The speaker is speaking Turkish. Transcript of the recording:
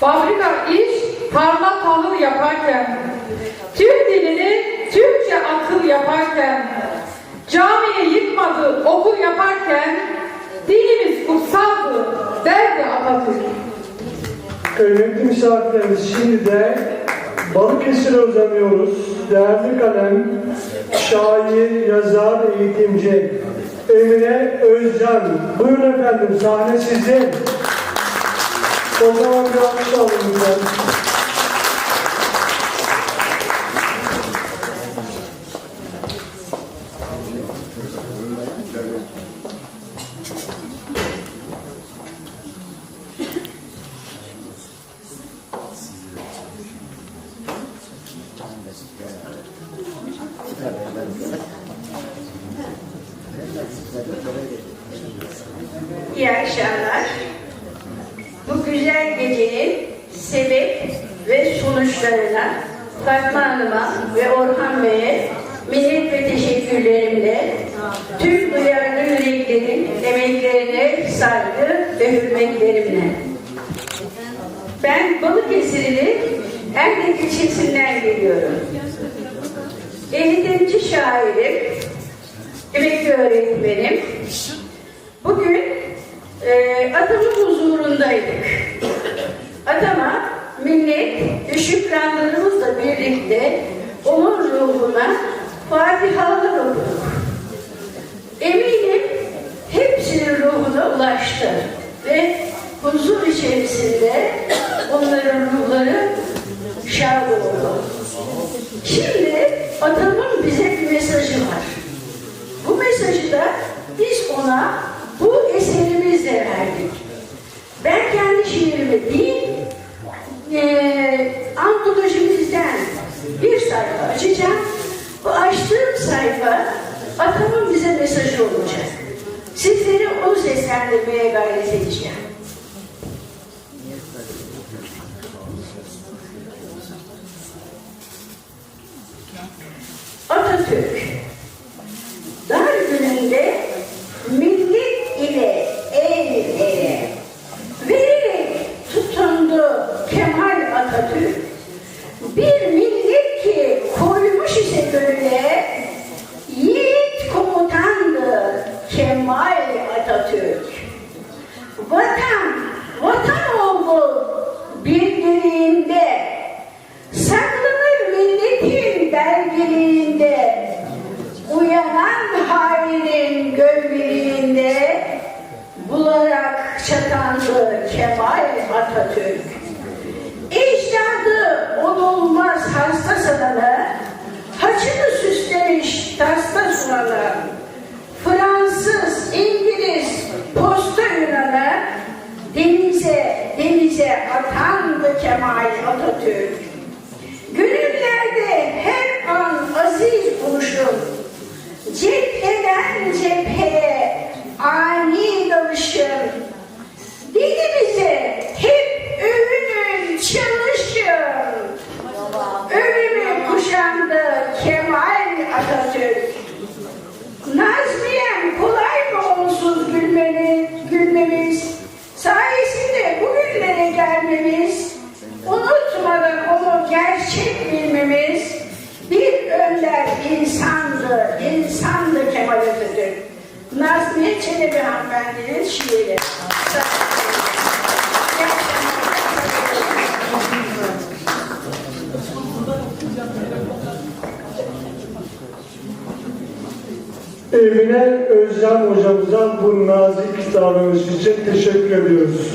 fabrika iş, tarla tahıl yaparken, Türk dilini Türkçe akıl yaparken, camiye yıkmadı okul yaparken, dinimiz kutsaldı derdi Atatürk. Kıymetli misafirlerimiz şimdi de Balıkesir'e uzanıyoruz. Değerli kalem, şair, yazar, eğitimci Emine Özcan. Buyurun efendim sahne sizin. Lütfen. İyi akşamlar. Güzel gecenin sebep ve sonuçlarına Fatma Hanım'a ve Orhan Bey'e minnet ve teşekkürlerimle tüm duyarlı yüreklerin emeklerine saygı ve hürmetlerimle. Ben Balıkesir'in Erdek ilçesinden geliyorum. Eğitimci şairim, emekli öğretmenim. Bugün e, atamın huzurundaydık. Atama millet ve şükranlarımızla birlikte onun ruhuna Fatihalar okuduk. Eminim hepsinin ruhuna ulaştı ve huzur içerisinde onların ruhları şad oldu. Şimdi atamın bize bir mesajı var. Bu mesajı da biz ona bu eserimizle verdik. Ben kendi şiirimi değil, eee antolojimizden bir sayfa açacağım. Bu açtığım sayfa atamın bize mesajı olacak. Sizleri onu seslendirmeye gayret edeceğim. Atatürk Atatürk. Bir millet ki koymuş ise gönüle yiğit komutandı Kemal Atatürk. Vatan, vatan oldu bilgiliğinde saklanır milletin belgeliğinde uyanan hainin gölgeliğinde bularak çatandı Kemal Atatürk. Denize atandı Kemal Atatürk. Önder insandı, insandı Kemal Atatürk. Nazmiye Çelebi hanımefendinin şiiri. Emine Özcan hocamıza bu nazik davranış için teşekkür ediyoruz.